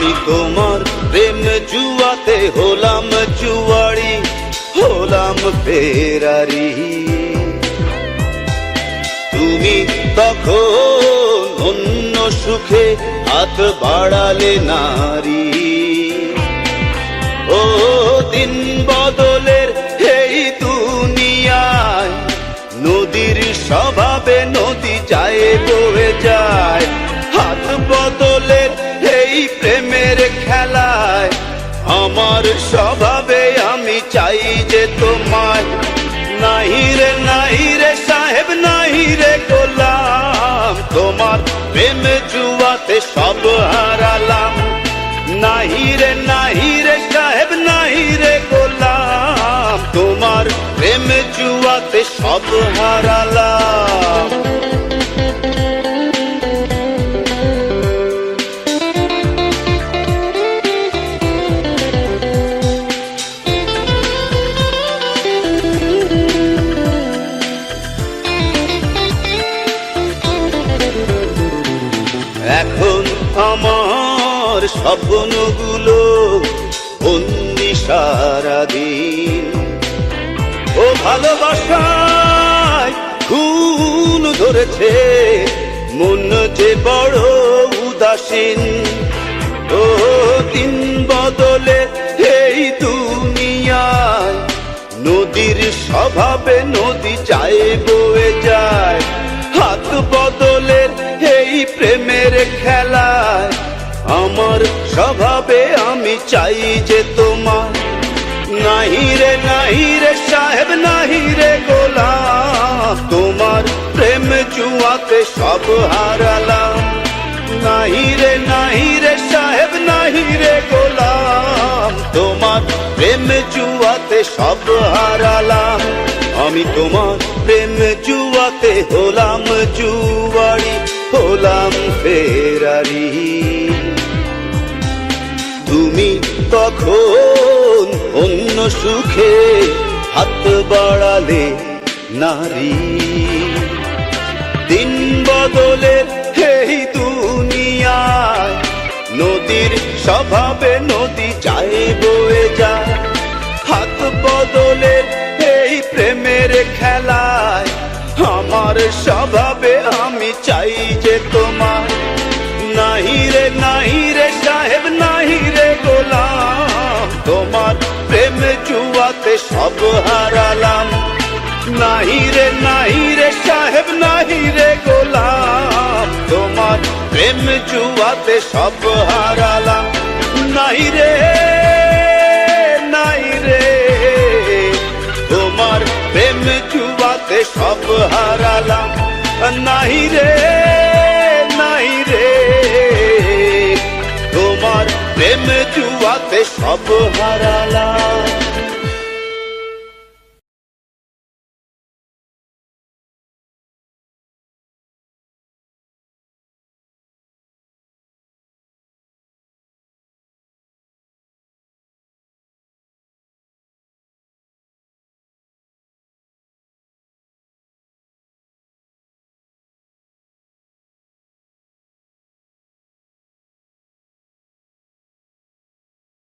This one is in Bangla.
আমি তোমার প্রেম জুয়াতে হলাম জুয়ারি হলাম ফেরারি। তুমি তখন অন্য সুখে হাত বাড়ালে নারী। ও দিন বদলের এই দুনিয়ায়, নদীর স্বভাবে নদী যায় বয়ে যায়। খেলায় আমার স্বভাবে আমি চাই যে তোমায় নাহি রে নাহি রে, সাহেব, নাহি রে গোলাম। তোমার প্রেম জুয়াতে সব হারালাম। নাহি রে নাহি রে, সাহেব, নাহি রে গোলাম। তোমার প্রেম জুয়াতে সব হারালাম। আমার স্বপ্নগুলো অন্যি সারাদিন। ও ভালোবাসায় খুন ধরেছে, মন যে বড় উদাসীন। ও দিন বদলে এই দুনিয়ায় নদীর স্বভাবে নদী যায় বয়ে যায়। হাত বদলের এই প্রেমের খেলায় আমার স্বভাবে আমি চাই যে তোমার। নাহি রে নাহি রে, সাহেব, নাহি রে গোলাম তোমার প্রেম জুয়াতে সব হারালাম। নাহি রে নাহি রে, সাহেব, নাহি রে গোলাম তোমার প্রেম জুয়াতে সব হারালাম। আমি তোমার প্রেম জুয়াতে হলাম জুয়ারি হলাম ফেরারি। তুমি তখন অন্য সুখে হাত বাড়ালে নারী। দিন বদলের এই দুনিয়ায় নদীর স্বভাবে নদী যায় বয়ে যায়। তোমার। নাহি রে নাহি রে, সাহেব, নাহি রে গোলাম। তোমার প্রেম জুয়াতে সব হারালাম। নাহি রে নাহি রে, সাহেব, নাহি রে গোলাম। তোমার প্রেম জুয়াতে সব হারালাম। নাহি রে নাই রে। তোমার প্রেম জুয়াতে সব হারালাম। নাহি রে। প্রেম জুয়াতে সব হারালাম।